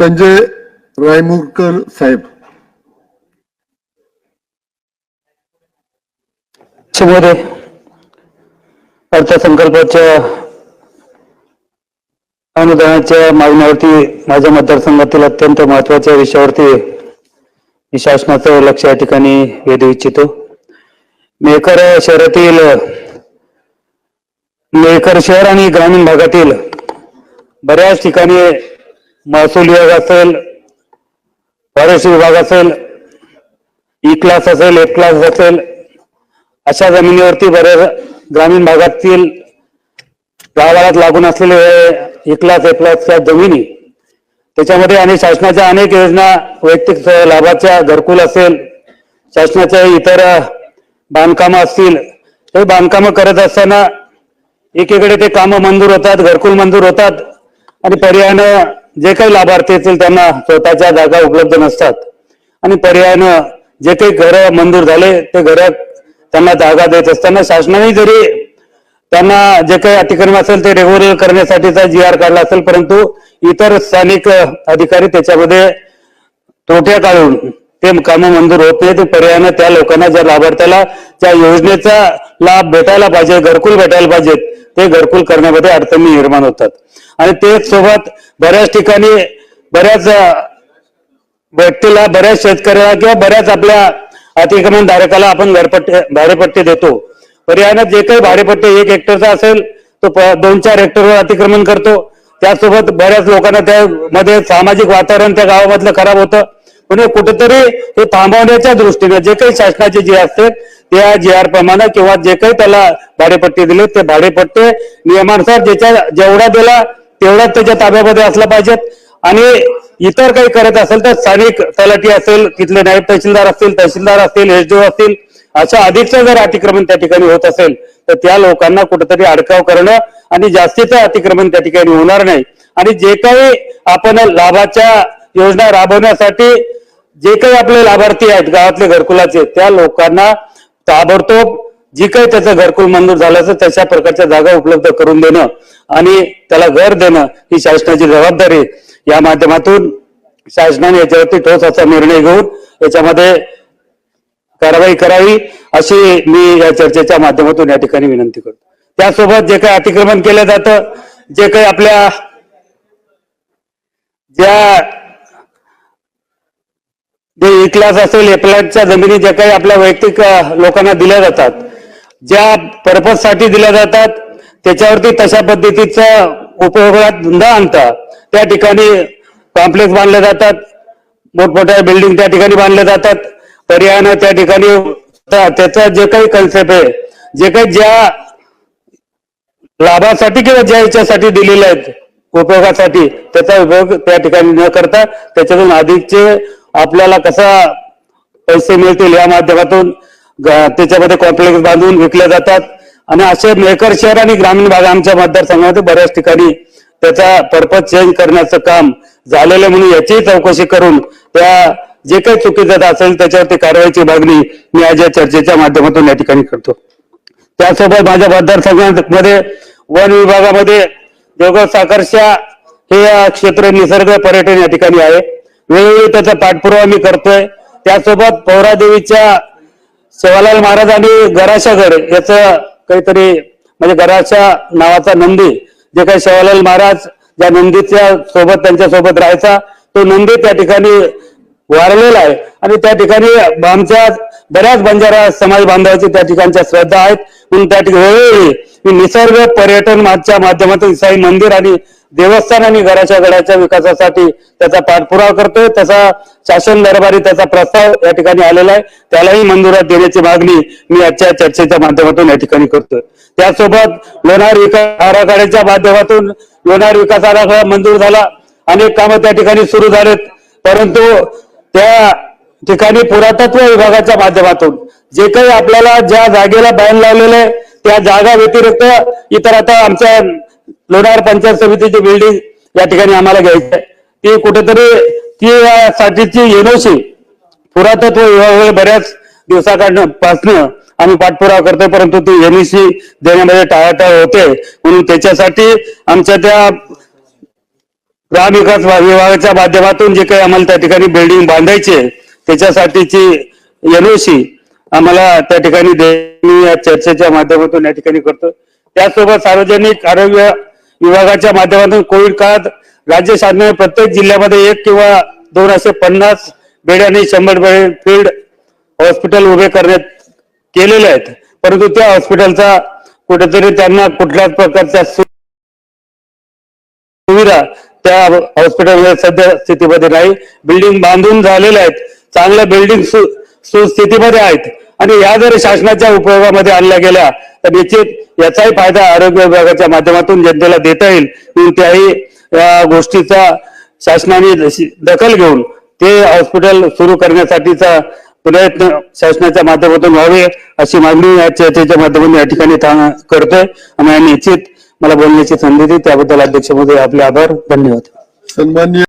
संजय रायमुरकर साहेब. मध्ये अर्थसंकल्पाच्या अनुदानाच्या मागण्यावरती माझ्या मतदारसंघातील अत्यंत महत्त्वाच्या विषयावरती मी शासनाचं लक्ष या ठिकाणी वेधू इच्छितो. मेकर शहरातील मेकर शहर आणि ग्रामीण भागातील बऱ्याच ठिकाणी महसूल विभाग असेल फॉरेस्ट विभाग असेल e ई क्लास असेल एफ क्लास असेल अशा जमिनीवरती बऱ्याच ग्रामीण भागातील गावात लागून असलेले ई क्लास एफ क्लासच्या जमिनी त्याच्यामध्ये आणि शासनाच्या अनेक योजना वैयक्तिक लाभाच्या घरकुल असेल शासनाच्या इतर बांधकामं असतील हे बांधकामं करत असताना एकीकडे ते कामं मंजूर होतात घरकुल मंजूर होतात आणि पर्यायानं जे काही लाभार्थी असतील त्यांना स्वतःच्या जागा उपलब्ध नसतात. आणि पर्यायानं जे काही घरं मंजूर झाले ते घरं त्यांना जागा देत असताना शासनाने जरी त्यांना जे काही अतिक्रम असेल ते रेग्युलर करण्यासाठीचा जी आर काढला असेल परंतु इतर स्थानिक अधिकारी त्याच्यामध्ये तोट्या काढून ते कामं मंजूर होत नाही. ते पर्यायानं त्या लोकांना ज्या लाभार्थ्याला ज्या योजनेचा लाभ भेटायला पाहिजे घरकुल भेटायला पाहिजेत ते घरकुल करण्यामध्ये अडचणी निर्माण होतात. आणि तेच सोबत बऱ्याच ठिकाणी बऱ्याच व्यक्तीला बऱ्याच शेतकऱ्याला किंवा बऱ्याच आपल्या अतिक्रमण धारकाला आपण घरपट्टी भाडेपट्टी देतो. पर्यायानं जे काही भाडेपट्टी एक हेक्टरचा असेल तो प- दोन चार हेक्टरवर अतिक्रमण करतो. त्यासोबत बऱ्याच लोकांना त्यामध्ये सामाजिक वातावरण त्या गावामधलं खराब होतं. पण कुठेतरी हे थांबवण्याच्या दृष्टीने जे काही शासनाचे जे असते त्या जी आर प्रमाणे किंवा जे काही त्याला भाडेपट्टी दिले ते भाडेपट्टे नियमानुसार ज्याच्या जेवढा दिला तेवढा त्याच्या ताब्यामध्ये असला पाहिजेत. आणि इतर काही करत असेल तर स्थानिक तलाठी असेल तिथले नायब तहसीलदार असतील तहसीलदार असतील एसडीओ असतील अशा अधिकचं जर अतिक्रमण त्या ठिकाणी होत असेल तर त्या लोकांना कुठेतरी अडकाव करणं आणि जास्तीचं अतिक्रमण त्या ठिकाणी होणार नाही. आणि जे काही आपण लाभाच्या योजना राबवण्यासाठी जे काही आपले लाभार्थी आहेत गावातले घरकुलाचे त्या लोकांना ताबडतोब जी काही त्याचं घरकुल मंजूर झालं असेल तशा प्रकारच्या जागा उपलब्ध करून देणं आणि त्याला घर देणं ही शासनाची जबाबदारी या माध्यमातून शासनाने याच्यावरती ठोस असा निर्णय घेऊन याच्यामध्ये कारवाई करावी अशी मी या चर्चेच्या माध्यमातून या ठिकाणी विनंती करतो. त्यासोबत जे काही अतिक्रमण केलं जातं जे काही आपल्या ज्या जे e ई क्लास असेल ए जमिनी ज्या काही आपल्या वैयक्तिक लोकांना दिल्या जातात ज्या पर्पजसाठी दिल्या जातात त्याच्यावरती तशा पद्धतीचा उपयोगात न आणता त्या ठिकाणी कॉम्प्लेक्स बांधले जातात मोठमोठ्या बिल्डिंग त्या ठिकाणी बांधल्या जातात पर्यायानं त्या ठिकाणी त्याचा जे काही कन्सेप्ट आहे जे काही ज्या लाभासाठी किंवा ज्या याच्यासाठी दिलेले आहेत उपयोगासाठी त्याचा उपयोग त्या ठिकाणी न करता त्याच्यातून अधिकचे आपल्याला कसा पैसे मिळतील या माध्यमातून ग- त्याच्यामध्ये कॉम्प्लेक्स बांधून विकले जातात. आणि असे मेकर शहर आणि ग्रामीण भाग आमच्या मतदारसंघामध्ये बऱ्याच ठिकाणी त्याचा पर्पज चेंज करण्याचं काम झालेलं म्हणून याचीही चौकशी करून त्या जे काही चुकीचं असेल त्याच्यावरती कारवाईची मागणी मी आज या चर्चेच्या माध्यमातून या ठिकाणी करतो. त्यासोबत माझ्या मतदारसंघामध्ये वन विभागामध्ये देवगाव साखरशा हे क्षेत्र निसर्ग पर्यटन या ठिकाणी आहे. वेळोवेळी त्याचा पाठपुरावा मी करतोय. त्यासोबत पौरादेवीच्या सेवालाल महाराज आणि गराशागड याचं काहीतरी म्हणजे गराशा नावाचा नंदी जे काही सेवालाल महाराज ज्या नंदीच्या सोबत त्यांच्यासोबत राहायचा तो नंदी त्या ठिकाणी वारलेला आहे. आणि त्या ठिकाणी आमच्या बऱ्याच बंजारा समाज बांधवाची त्या ठिकाणच्या श्रद्धा आहेत. म्हणून त्या ठिकाणी वेळोवेळी मी निसर्ग पर्यटन माध्यमातून साई मंदिर आणि देवस्थान आणि घराच्या गडाच्या विकासासाठी त्याचा पाठपुरावा करतोय. त्याचा शासन दरबारी त्याचा प्रस्ताव या ठिकाणी आलेला आहे. त्यालाही मंजुरात देण्याची मागणी मी आजच्या चर्चेच्या माध्यमातून या ठिकाणी करतोय. त्यासोबत लोणार विकास आराखड्याच्या माध्यमातून लोणार विकास आराखडा मंजूर झाला. अनेक कामं त्या ठिकाणी सुरू झालेत. परंतु त्या ठिकाणी पुरातत्व विभागाच्या माध्यमातून जे काही आपल्याला ज्या जागेला बॅन लावलेलं आहे त्या जागा व्यतिरिक्त इतर आता आमच्या लोणार पंचायत समितीची बिल्डिंग या ठिकाणी आम्हाला घ्यायची आहे. ती कुठेतरी ती साठीची एनओसी पुरातत्व विभागाकडे बऱ्याच दिवसाकडनं पासनं आम्ही पाठपुरावा करतोय परंतु ती एनईसी देण्यामध्ये टाळाटाळ होते. म्हणून त्याच्यासाठी आमच्या त्या ग्रामविकास विभागाच्या माध्यमातून जे काही आम्हाला त्या ठिकाणी बिल्डिंग बांधायची आहे त्याच्यासाठीची एनओसी आम्हाला त्या ठिकाणी दे- या चर्चेच्या माध्यमातून या ठिकाणी करतो. त्याचसोबत सार्वजनिक आरोग्य विभागाच्या माध्यमातून कोविड काळात राज्य शासनाने प्रत्येक जिल्ह्यामध्ये एक किंवा दोन असे पन्नास बेड आणि शंभर बेड फील्ड हॉस्पिटल उभे करण्यात केलेले आहेत. परंतु त्या हॉस्पिटलचा कुठेतरी त्यांना कुठल्याच प्रकारच्या सु- सुविधा त्या हॉस्पिटलमध्ये सध्या स्थितीमध्ये नाही. बिल्डिंग बांधून झालेल्या आहेत. चांगल्या बिल्डिंग सु सुस्थितीमध्ये आहेत. आणि या जर शासनाच्या उपयोगामध्ये आणल्या गेल्या तर निश्चित याचाही फायदा आरोग्य विभागाच्या माध्यमातून जनतेला देता येईल. म्हणून त्याही या गोष्टीचा शासनाने दखल घेऊन ते हॉस्पिटल सुरू करण्यासाठीचा प्रयत्न शासनाच्या माध्यमातून व्हावे अशी मागणी या चर्चेच्या माध्यमातून या ठिकाणी करतोय. आणि निश्चित मला बोलण्याची संधी दिली त्याबद्दल अध्यक्ष मोदी आपले आभार धन्यवाद. सन्मान्य